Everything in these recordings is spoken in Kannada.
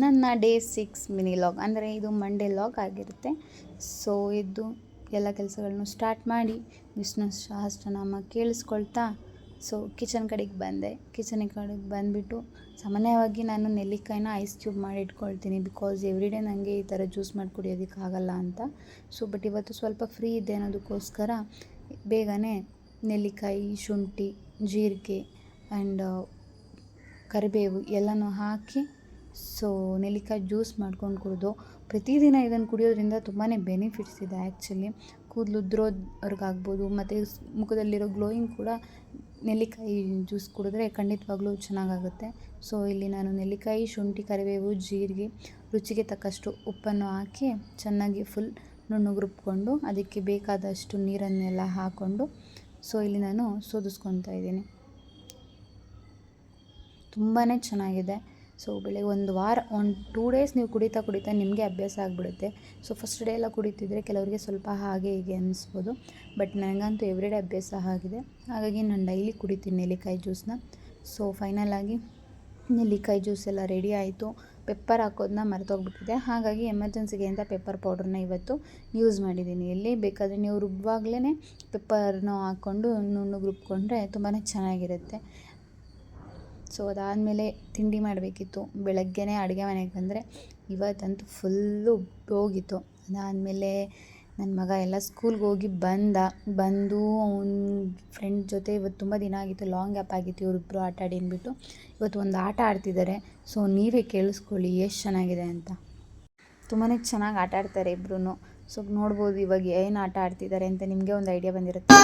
ನನ್ನ ಡೇ ಸಿಕ್ಸ್ ಮಿನಿ ಲಾಗ್, ಅಂದರೆ ಇದು ಮಂಡೇ ಲಾಗ್ ಆಗಿರುತ್ತೆ. ಸೊ ಇದು ಎಲ್ಲ ಕೆಲಸಗಳನ್ನು ಸ್ಟಾರ್ಟ್ ಮಾಡಿ ವಿಷ್ಣು ಸಹಸ್ರನಾಮ ಕೇಳಿಸ್ಕೊಳ್ತಾ, ಸೊ ಕಿಚನ್ ಕಡೆಗೆ ಬಂದೆ. ಕಿಚನ್ ಕಡೆಗೆ ಬಂದುಬಿಟ್ಟು ಸಾಮಾನ್ಯವಾಗಿ ನಾನು ನೆಲ್ಲಿಕಾಯಿನ ಐಸ್ ಕ್ಯೂಬ್ ಮಾಡಿ ಇಟ್ಕೊಳ್ತೀನಿ, ಬಿಕಾಸ್ ಎವ್ರಿ ಡೇ ನನಗೆ ಈ ಥರ ಜ್ಯೂಸ್ ಮಾಡಿ ಕುಡಿಯೋದಕ್ಕಾಗಲ್ಲ ಅಂತ. ಸೊ ಬಟ್ ಇವತ್ತು ಸ್ವಲ್ಪ ಫ್ರೀ ಇದೆ ಅನ್ನೋದಕ್ಕೋಸ್ಕರ ಬೇಗನೆ ನೆಲ್ಲಿಕಾಯಿ, ಶುಂಠಿ, ಜೀರಿಗೆ ಆ್ಯಂಡ್ ಕರಿಬೇವು ಎಲ್ಲನೂ ಹಾಕಿ ಸೊ, ನೆಲ್ಲಿಕಾಯಿ ಜ್ಯೂಸ್ ಮಾಡ್ಕೊಂಡು ಕುಡಿದು ಪ್ರತಿದಿನ ಇದನ್ನು ಕುಡಿಯೋದ್ರಿಂದ ತುಂಬಾ ಬೆನಿಫಿಟ್ಸ್ ಇದೆ ಆ್ಯಕ್ಚುಲಿ ಕೂದಲು ಉದ್ರೋದ್ರಿಗಾಗ್ಬೋದು ಮತ್ತು ಮುಖದಲ್ಲಿರೋ ಗ್ಲೋಯಿಂಗ್ ಕೂಡ ನೆಲ್ಲಿಕಾಯಿ ಜ್ಯೂಸ್ ಕುಡಿದ್ರೆ ಖಂಡಿತವಾಗ್ಲೂ ಚೆನ್ನಾಗಾಗುತ್ತೆ. ಸೊ, ಇಲ್ಲಿ ನಾನು ನೆಲ್ಲಿಕಾಯಿ, ಶುಂಠಿ, ಕರಿಬೇವು, ಜೀರಿಗೆ ರುಚಿಗೆ ತಕ್ಕಷ್ಟು ಉಪ್ಪನ್ನು ಹಾಕಿ ಚೆನ್ನಾಗಿ ಫುಲ್ ನುಣ್ಣಗೆ ರುಬ್ಕೊಂಡು ಅದಕ್ಕೆ ಬೇಕಾದಷ್ಟು ನೀರನ್ನೆಲ್ಲ ಹಾಕ್ಕೊಂಡು ಸೊ, ಇಲ್ಲಿ ನಾನು ಸೋದಿಸ್ಕೊತಾ ಇದ್ದೀನಿ. ತುಂಬಾ ಚೆನ್ನಾಗಿದೆ. ಸೊ ಬೆಳಗ್ಗೆ ಒಂದು ವಾರ, ಒಂದು ಟೂ ಡೇಸ್ ನೀವು ಕುಡಿತಾ ಕುಡಿತಾ ನಿಮಗೆ ಅಭ್ಯಾಸ ಆಗಿಬಿಡುತ್ತೆ. ಸೊ ಫಸ್ಟ್ ಡೇ ಎಲ್ಲ ಕುಡಿತಿದ್ರೆ ಕೆಲವರಿಗೆ ಸ್ವಲ್ಪ ಹಾಗೆ ಹೀಗೆ ಅನ್ನಿಸ್ಬೋದು ಬಟ್ ನನಗಂತೂ ಎವ್ರಿ ಡೇ ಅಭ್ಯಾಸ ಆಗಿದೆ. ಹಾಗಾಗಿ ನಾನು ಡೈಲಿ ಕುಡಿತೀನಿ ನೆಲ್ಲಿಕಾಯಿ ಜ್ಯೂಸನ್ನ ಸೊ ಫೈನಲಾಗಿ ನೆಲ್ಲಿಕಾಯಿ ಜ್ಯೂಸ್ ಎಲ್ಲ ರೆಡಿ ಆಯಿತು. ಪೆಪ್ಪರ್ ಹಾಕೋದನ್ನ ಮರೆತೋಗ್ಬಿಟ್ಟಿದೆ. ಹಾಗಾಗಿ ಎಮರ್ಜೆನ್ಸಿಗೆ ಅಂತ ಪೆಪ್ಪರ್ ಪೌಡ್ರನ್ನ ಇವತ್ತು ಯೂಸ್ ಮಾಡಿದ್ದೀನಿ ಎಲ್ಲಿ ಬೇಕಾದರೆ ನೀವು ರುಬ್ಬುವಾಗಲೇ ಪೆಪ್ಪರ್ನ ಹಾಕ್ಕೊಂಡು, ನುಣ್ಣಗೆ ರುಬ್ಕೊಂಡ್ರೆ ತುಂಬಾ ಚೆನ್ನಾಗಿರುತ್ತೆ. ಸೊ ಅದಾದಮೇಲೆ ತಿಂಡಿ ಮಾಡಬೇಕಿತ್ತು. ಬೆಳಗ್ಗೆನೇ ಅಡುಗೆ ಮನೆಗೆ ಬಂದರೆ ಇವತ್ತಂತೂ ಫುಲ್ಲು ಹೋಗಿತ್ತು. ಅದಾದಮೇಲೆ ನನ್ನ ಮಗ ಎಲ್ಲ ಸ್ಕೂಲ್ಗೆ ಹೋಗಿ ಬಂದ. ಬಂದು ಅವ್ನ ಫ್ರೆಂಡ್ ಜೊತೆ ಇವತ್ತು ತುಂಬ ದಿನ ಆಗಿತ್ತು. ಲಾಂಗ್ ಗ್ಯಾಪ್ ಆಗಿತ್ತು ಇವರಿಬ್ಬರು ಆಟ ಆಡಿ ಅಂದ್ಬಿಟ್ಟು ಇವತ್ತು ಒಂದು ಆಟ ಆಡ್ತಿದ್ದಾರೆ ಸೊ ನೀವೇ ಕೇಳಿಸ್ಕೊಳ್ಳಿ ಎಷ್ಟು ಚೆನ್ನಾಗಿದೆ ಅಂತ. ತುಂಬಾ ಚೆನ್ನಾಗಿ ಆಟ ಆಡ್ತಾರೆ ಇಬ್ಬರೂ ಸೊ ನೋಡ್ಬೋದು ಇವಾಗ ಏನು ಆಟ ಆಡ್ತಿದ್ದಾರೆ ಅಂತ ನಿಮಗೆ ಒಂದು ಐಡಿಯಾ ಬಂದಿರುತ್ತೆ.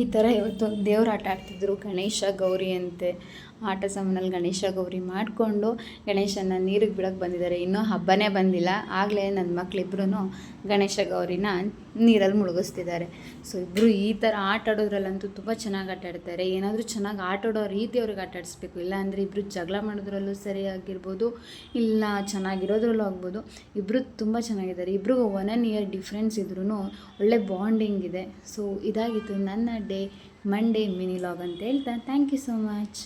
ಈ ಥರ ಇವತ್ತು ದೇವ್ರ ಆಟ ಆಡ್ತಿದ್ರು. ಗಣೇಶ ಗೌರಿ ಅಂತೆ. ಆಟ ಸಾಮಾನಲ್ಲಿ ಗಣೇಶ ಗೌರಿ ಮಾಡಿಕೊಂಡು ಗಣೇಶನ ನೀರಿಗೆ ಬಿಡೋಕ್ಕೆ ಬಂದಿದ್ದಾರೆ. ಇನ್ನೂ ಹಬ್ಬನೇ ಬಂದಿಲ್ಲ. ಆಗಲೇ ನನ್ನ ಮಕ್ಕಳಿಬ್ರು ಗಣೇಶ ಗೌರಿನ ನೀರಲ್ಲಿ ಮುಳುಗಿಸ್ತಿದ್ದಾರೆ. ಸೊ ಇಬ್ಬರು ಈ ಥರ ಆಟ ಆಡೋದ್ರಲ್ಲಂತೂ ತುಂಬ ಚೆನ್ನಾಗಿ ಆಟ ಆಡ್ತಾರೆ. ಏನಾದರೂ ಚೆನ್ನಾಗಿ ಆಟ ಆಡೋ ರೀತಿ ಅವ್ರಿಗೆ ಆಟ ಆಡಿಸ್ಬೇಕು. ಇಲ್ಲ ಅಂದರೆ ಇಬ್ಬರು ಜಗಳ ಮಾಡೋದ್ರಲ್ಲೂ ಸರಿಯಾಗಿರ್ಬೋದು ಇಲ್ಲ ಚೆನ್ನಾಗಿರೋದ್ರಲ್ಲೂ ಆಗ್ಬೋದು. ಇಬ್ಬರು ತುಂಬ ಚೆನ್ನಾಗಿದ್ದಾರೆ. ಇಬ್ರಿಗೂ ಒನ್ ಆ್ಯಂಡ್ ಇಯರ್ ಡಿಫ್ರೆನ್ಸ್ ಇದ್ರೂ ಒಳ್ಳೆ ಬಾಂಡಿಂಗ್ ಇದೆ. ಸೊ ಇದಾಗಿತ್ತು ನನ್ನ ಡೇ ಮಂಡೇ ಮಿನಿ ಲಾಗ್ ಅಂತ ಹೇಳ್ತಾ. Thank you so much